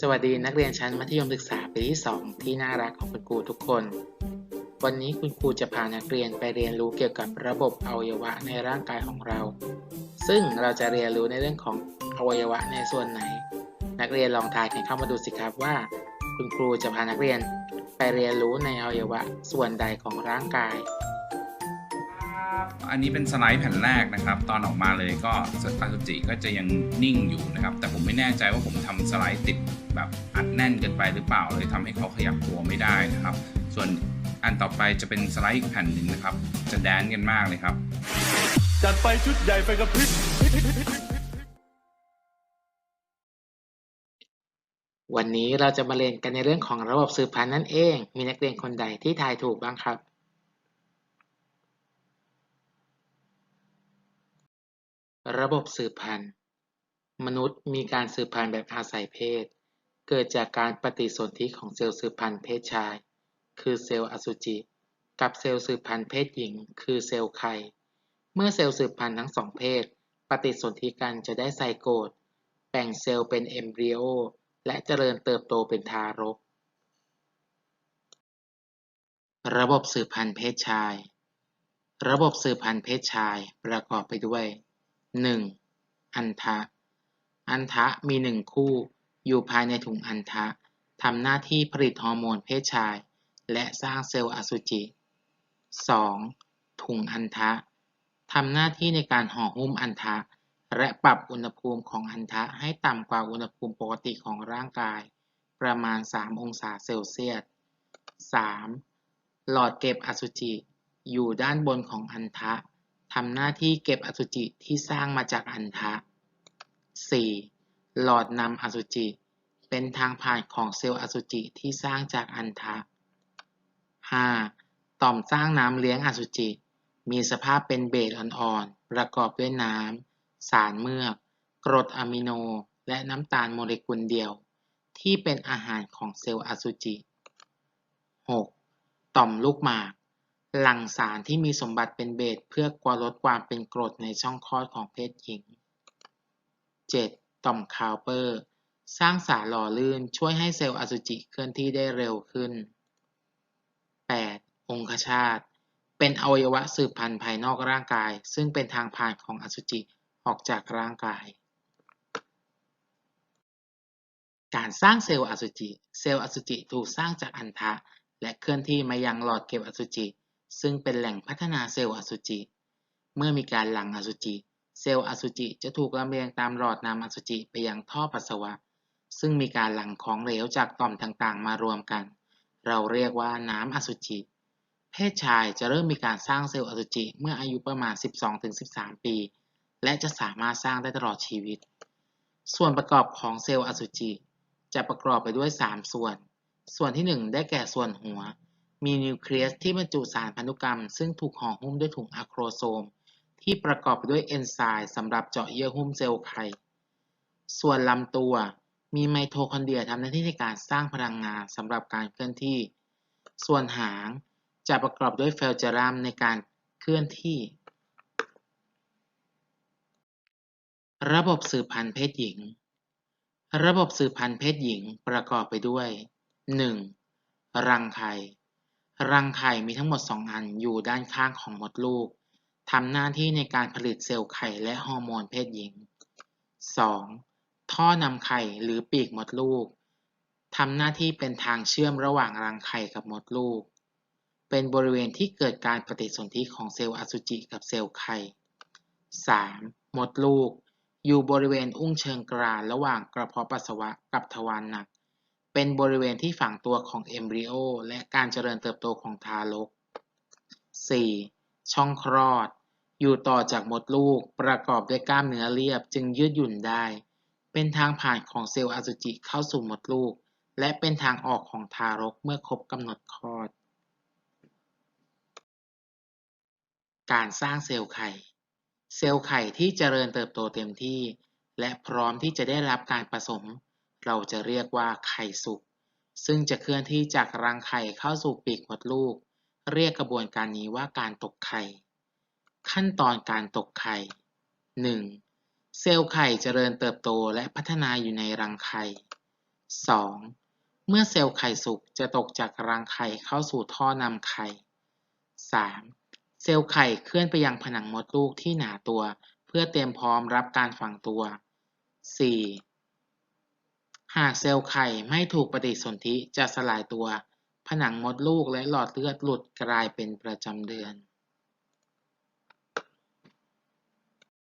สวัสดีนักเรียนชั้นมัธยมศึกษาปีที่ 2 ที่น่ารักของคุณครูทุกคน วันนี้คุณครูจะพานักเรียนไปเรียนรู้เกี่ยวกับระบบอวัยวะในร่างกายของเรา ซึ่งเราจะเรียนรู้ในเรื่องของอวัยวะในส่วนไหน นักเรียนลองทายกันเข้ามาดูสิครับว่า คุณครูจะพานักเรียนไปเรียนรู้ในอวัยวะส่วนใดของร่างกาย อันนี้เป็นสไลด์แผ่นแรกนะครับ ตอนออกมาเลยก็สตาสุจิก็จะยังนิ่งอยู่นะครับ แต่ผมไม่แน่ใจว่าผมทำสไลด์ติดแบบอัดแน่นเกินไปหรือเปล่าเลยทำให้เขาขยับตัวไม่ได้นะครับ ส่วนอันต่อไปจะเป็นสไลด์อีกแผ่นหนึ่งนะครับ จะแดนกันมากเลยครับ จัดไปชุดใหญ่ไฟกระพริบวันนี้เราจะมาเรียนกันในเรื่องของระบบสืบพันธุ์นั่นเอง มีนักเรียนคนใดที่ทายถูกบ้างครับ ระบบสืบพันธุ์ มนุษย์มีการสืบพันธุ์แบบอาศัยเพศ เกิดจากการปฏิสนธิของเซลล์สืบพันธุ์เพศชาย คือเซลล์อสุจิ กับเซลล์สืบพันธุ์เพศหญิง คือเซลล์ไข่ เมื่อเซลล์สืบพันธุ์ทั้งสองเพศ ปฏิสนธิกันจะได้ไซโกตแบ่งเซลล์เป็นเอมบริโอ และเจริญเติบโตเป็นทารก ระบบสืบพันธุ์เพศชาย ระบบสืบพันธุ์เพศชายประกอบไปด้วย 1. อันทะอันทะมีหนึ่งคู่ อยู่ภายในถุงอันทะทำหน้าที่ผลิตฮอร์โมนเพศชาย และสร้างเซลล์อสุจิ 2. ถุงอันทะทำหน้าที่ในการห่อหุ้มอันทะและปรับอุณหภูมิของอันทะให้ต่ำกว่าอุณหภูมิปกติของร่างกาย ประมาณ 3 องศาเซลเซียส 3. หลอดเก็บอสุจิ อยู่ด้านบนของอันทะ ทำหน้าที่เก็บอสุจิที่สร้างมาจากอันทะ 4. หลอดนำอสุจิ เป็นทางผ่านของเซลล์อสุจิที่สร้างจากอันทะ 5. ต่อมสร้างน้ำเลี้ยงอสุจิ มีสภาพเป็นเบสอ่อนๆ ประกอบด้วยน้ำ สารเมือก กรดอะมิโน และน้ำตาลโมเลกุลเดียว ที่เป็นอาหารของเซลล์อสุจิ 6. ต่อมลูกหมาก หลั่งสารที่มีสมบัติเป็นเบสเพื่อกวลดความเป็นกรดในช่องคลอดของเพศหญิง 7. ต่อมคาวเปอร์ สร้างสารหล่อลื่นช่วยให้เซลล์อสุจิเคลื่อนที่ได้เร็วขึ้น 8. องคชาต เป็นอวัยวะสืบพันธุ์ภายนอกร่างกาย ซึ่งเป็นทางผ่านของอสุจิออกจากร่างกาย การสร้างเซลล์อสุจิ เซลล์อสุจิถูกสร้างจากอันทะและเคลื่อนที่มายังหลอดเก็บอสุจิ ซึ่งเป็นแหล่งพัฒนาเซลล์อสุจิ เมื่อมีการหลั่งอสุจิ เซลล์อสุจิจะถูกลำเลียงตามหลอดนำอสุจิไปยังท่อปัสสาวะ ซึ่งมีการหลั่งของเหลวจากต่อมต่างๆ มารวมกัน เราเรียกว่าน้ำอสุจิ เพศชายจะเริ่มมีการสร้างเซลล์อสุจิเมื่ออายุประมาณ 12-13 ปี และจะสามารถสร้างได้ตลอดชีวิต ส่วนประกอบของเซลล์อสุจิ จะประกอบไปด้วย 3 ส่วน ส่วนที่ 1 ได้แก่ส่วนหัว มีนิวเคลียสที่บรรจุสารพันธุกรรม ซึ่งถูกห่อหุ้มด้วยถุงอะโครโซม ที่ประกอบด้วยเอนไซม์สำหรับเจาะเยื่อหุ้มเซลล์ไข่ส่วนลำตัวมีไมโทคอนเดรียทำหน้าที่ในการสร้างพลังงานสำหรับการเคลื่อนที่ ส่วนหางจะประกอบด้วยเฟลเจอรัมในการเคลื่อนที่ ระบบสืบพันธุ์เพศหญิง ระบบสืบพันธุ์เพศหญิงประกอบไปด้วย 1. รังไข่ รังไข่มีทั้งหมด 2 อันอยู่ด้านข้างของมดลูกทำหน้าที่ในการผลิตเซลล์ไข่และฮอร์โมนเพศหญิง 2. ท่อนำไข่หรือปีกมดลูกทำหน้าที่เป็นทางเชื่อมระหว่างรังไข่กับมดลูก เป็นบริเวณที่เกิดการปฏิสนธิของเซลล์อสุจิกับเซลล์ไข่ 3. มดลูก อยู่บริเวณอุ้งเชิงกรานระหว่างกระเพาะปัสสาวะกับทวารหนัก เป็นบริเวณที่ฝังตัวของเอมบริโอและการเจริญเติบโตของทารก 4. ช่องคลอด อยู่ต่อจากมดลูกประกอบด้วยกล้ามเนื้อเรียบจึงยืดหยุ่นได้ เป็นทางผ่านของเซลล์อสุจิเข้าสู่มดลูก และเป็นทางออกของทารกเมื่อครบกำหนดคลอด การสร้างเซลล์ไข่ เซลล์ไข่ที่เจริญเติบโตเต็มที่ และพร้อมที่จะได้รับการผสม เราจะเรียกว่าไข่สุก ซึ่งจะเคลื่อนที่จากรังไข่เข้าสู่ปีกมดลูก เรียกกระบวนการนี้ว่าการตกไข่ ขั้นตอนการตกไข่ 1. เซลล์ไข่เจริญเติบโตและพัฒนาอยู่ในรังไข่ 2. เมื่อเซลล์ไข่สุกจะตกจากรังไข่เข้าสู่ท่อนำไข่ 3. เซลล์ไข่เคลื่อนไปยังผนังมดลูกที่หนาตัว เพื่อเตรียมพร้อมรับการฝังตัว 4. หากเซลล์ไข่ไม่ถูกปฏิสนธิจะสลายตัว ผนังมดลูกและหลอดเลือดหลุดกลายเป็นประจำเดือน